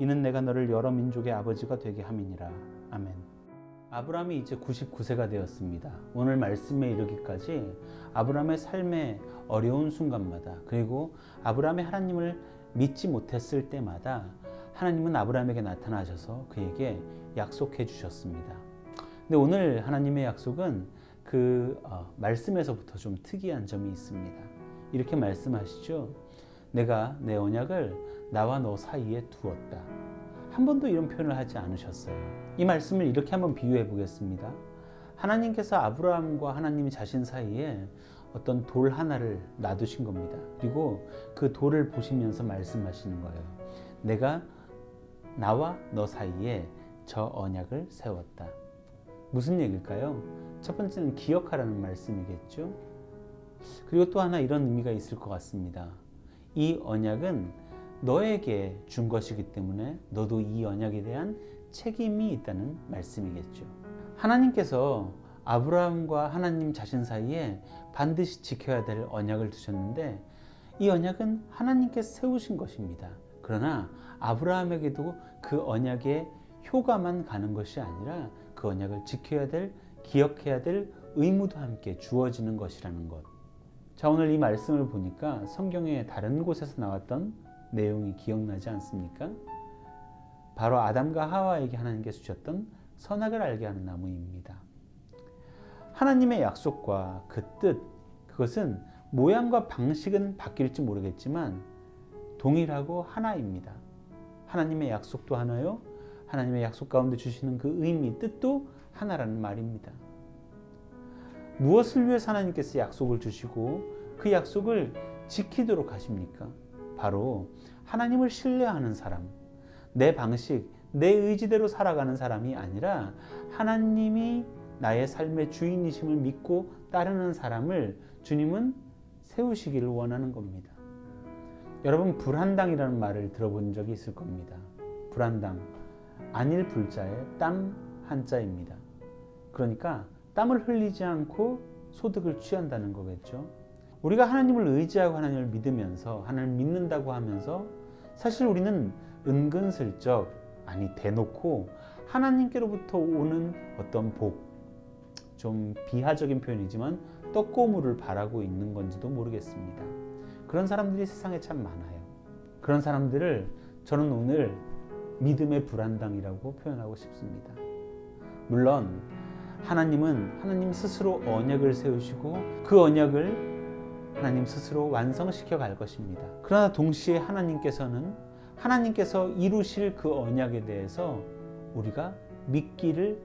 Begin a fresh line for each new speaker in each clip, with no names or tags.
이는 내가 너를 여러 민족의 아버지가 되게 함이니라. 아멘. 아브라함이 이제 99세가 되었습니다. 오늘 말씀에 이르기까지 아브라함의 삶의 어려운 순간마다 그리고 아브라함이 하나님을 믿지 못했을 때마다 하나님은 아브라함에게 나타나셔서 그에게 약속해 주셨습니다. 근데 오늘 하나님의 약속은 그 어, 말씀에서부터 좀 특이한 점이 있습니다. 이렇게 말씀하시죠. 내가 내 언약을 나와 너 사이에 두었다. 한 번도 이런 표현을 하지 않으셨어요. 이 말씀을 이렇게 한번 비유해 보겠습니다. 하나님께서 아브라함과 하나님 자신 사이에 어떤 돌 하나를 놔두신 겁니다. 그리고 그 돌을 보시면서 말씀하시는 거예요. 내가 나와 너 사이에 저 언약을 세웠다. 무슨 얘기일까요? 첫 번째는 기억하라는 말씀이겠죠. 그리고 또 하나 이런 의미가 있을 것 같습니다. 이 언약은 너에게 준 것이기 때문에 너도 이 언약에 대한 책임이 있다는 말씀이겠죠. 하나님께서 아브라함과 하나님 자신 사이에 반드시 지켜야 될 언약을 두셨는데 이 언약은 하나님께서 세우신 것입니다. 그러나 아브라함에게도 그 언약의 효과만 가는 것이 아니라 그 언약을 지켜야 될, 기억해야 될 의무도 함께 주어지는 것이라는 것. 자, 오늘 이 말씀을 보니까 성경의 다른 곳에서 나왔던 내용이 기억나지 않습니까? 바로 아담과 하와에게 하나님께서 주셨던 선악을 알게 하는 나무입니다. 하나님의 약속과 그 뜻, 그것은 모양과 방식은 바뀔지 모르겠지만 동일하고 하나입니다. 하나님의 약속도 하나요. 하나님의 약속 가운데 주시는 그 의미, 뜻도 하나라는 말입니다. 무엇을 위해서 하나님께서 약속을 주시고 그 약속을 지키도록 하십니까? 바로 하나님을 신뢰하는 사람, 내 방식, 내 의지대로 살아가는 사람이 아니라 하나님이 나의 삶의 주인이심을 믿고 따르는 사람을 주님은 세우시기를 원하는 겁니다. 여러분 불한당이라는 말을 들어본 적이 있을 겁니다. 불한당 안일 불자의 땀 한자입니다. 그러니까 땀을 흘리지 않고 소득을 취한다는 거겠죠. 우리가 하나님을 의지하고 하나님을 믿으면서 하나님을 믿는다고 하면서 사실 우리는 은근슬쩍 아니 대놓고 하나님께로부터 오는 어떤 복, 좀 비하적인 표현이지만 떡고물을 바라고 있는 건지도 모르겠습니다. 그런 사람들이 세상에 참 많아요. 그런 사람들을 저는 오늘 믿음의 불안당이라고 표현하고 싶습니다. 물론 하나님은 하나님 스스로 언약을 세우시고 그 언약을 하나님 스스로 완성시켜 갈 것입니다. 그러나 동시에 하나님께서는 하나님께서 이루실 그 언약에 대해서 우리가 믿기를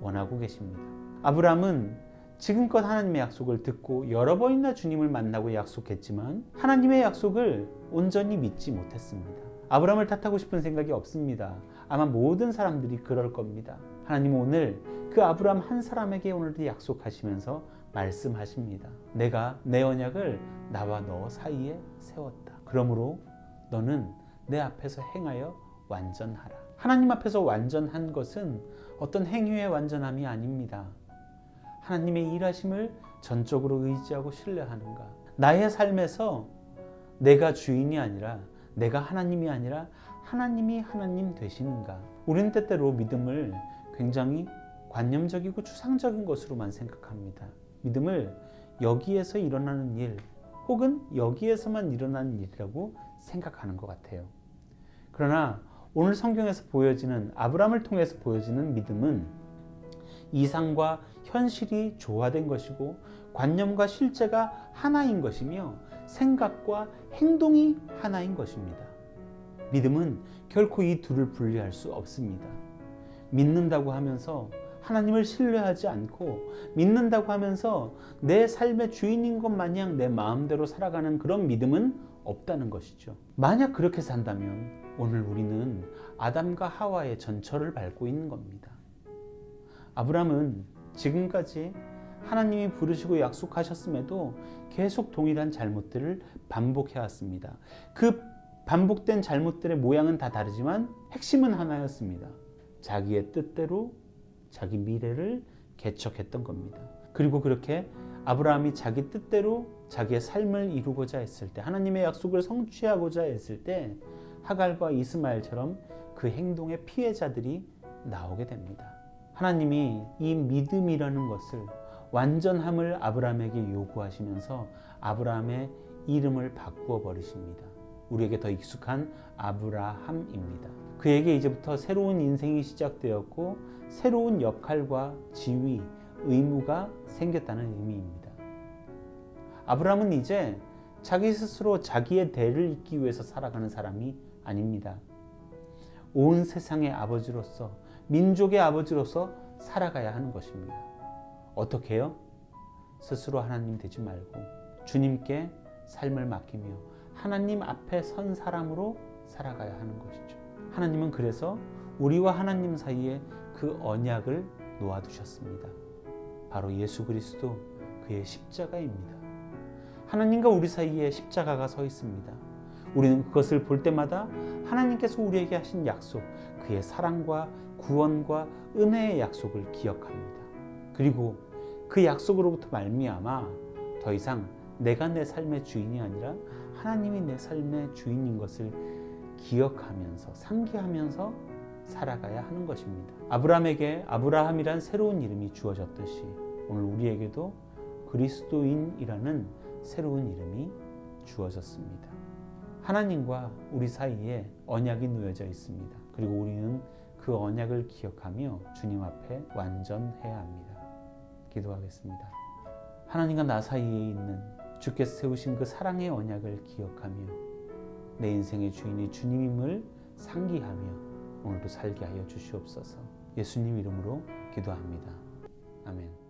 원하고 계십니다. 아브라함은 지금껏 하나님의 약속을 듣고 여러 번이나 주님을 만나고 약속했지만 하나님의 약속을 온전히 믿지 못했습니다. 아브라함을 탓하고 싶은 생각이 없습니다. 아마 모든 사람들이 그럴 겁니다. 하나님 오늘 그 아브라함 한 사람에게 오늘도 약속하시면서 말씀하십니다. 내가 내 언약을 나와 너 사이에 세웠다. 그러므로 너는 내 앞에서 행하여 완전하라. 하나님 앞에서 완전한 것은 어떤 행위의 완전함이 아닙니다. 하나님의 일하심을 전적으로 의지하고 신뢰하는가. 나의 삶에서 내가 주인이 아니라 내가 하나님이 아니라 하나님이 하나님 되시는가. 우리는 때때로 믿음을 굉장히 관념적이고 추상적인 것으로만 생각합니다. 믿음을 여기에서 일어나는 일 혹은 여기에서만 일어나는 일이라고 생각하는 것 같아요. 그러나 오늘 성경에서 보여지는 아브라함을 통해서 보여지는 믿음은 이상과 현실이 조화된 것이고 관념과 실제가 하나인 것이며 생각과 행동이 하나인 것입니다. 믿음은 결코 이 둘을 분리할 수 없습니다. 믿는다고 하면서 하나님을 신뢰하지 않고 믿는다고 하면서 내 삶의 주인인 것 마냥 내 마음대로 살아가는 그런 믿음은 없다는 것이죠. 만약 그렇게 산다면 오늘 우리는 아담과 하와의 전철을 밟고 있는 겁니다. 아브라함은 지금까지 하나님이 부르시고 약속하셨음에도 계속 동일한 잘못들을 반복해 왔습니다. 그 반복된 잘못들의 모양은 다 다르지만 핵심은 하나였습니다. 자기의 뜻대로 자기 미래를 개척했던 겁니다. 그리고 그렇게 아브라함이 자기 뜻대로 자기의 삶을 이루고자 했을 때 하나님의 약속을 성취하고자 했을 때 하갈과 이스마엘처럼 그 행동의 피해자들이 나오게 됩니다. 하나님이 이 믿음이라는 것을 완전함을 아브라함에게 요구하시면서 아브라함의 이름을 바꾸어 버리십니다. 우리에게 더 익숙한 아브라함입니다. 그에게 이제부터 새로운 인생이 시작되었고 새로운 역할과 지위, 의무가 생겼다는 의미입니다. 아브라함은 이제 자기 스스로 자기의 대를 잇기 위해서 살아가는 사람이 아닙니다. 온 세상의 아버지로서 민족의 아버지로서 살아가야 하는 것입니다. 어떻게 해요? 스스로 하나님 되지 말고 주님께 삶을 맡기며 하나님 앞에 선 사람으로 살아가야 하는 것이죠. 하나님은 그래서 우리와 하나님 사이에 그 언약을 놓아두셨습니다. 바로 예수 그리스도 그의 십자가입니다. 하나님과 우리 사이에 십자가가 서 있습니다. 우리는 그것을 볼 때마다 하나님께서 우리에게 하신 약속, 그의 사랑과 구원과 은혜의 약속을 기억합니다. 그리고 그 약속으로부터 말미암아 더 이상 내가 내 삶의 주인이 아니라 하나님이 내 삶의 주인인 것을 기억하면서 상기하면서 살아가야 하는 것입니다. 아브라함에게 아브라함이란 새로운 이름이 주어졌듯이 오늘 우리에게도 그리스도인이라는 새로운 이름이 주어졌습니다. 하나님과 우리 사이에 언약이 놓여져 있습니다. 그리고 우리는 그 언약을 기억하며 주님 앞에 완전해야 합니다. 기도하겠습니다. 하나님과 나 사이에 있는 주께서 세우신 그 사랑의 언약을 기억하며 내 인생의 주인이 주님임을 상기하며 오늘도 살게 하여 주시옵소서. 예수님 이름으로 기도합니다. 아멘.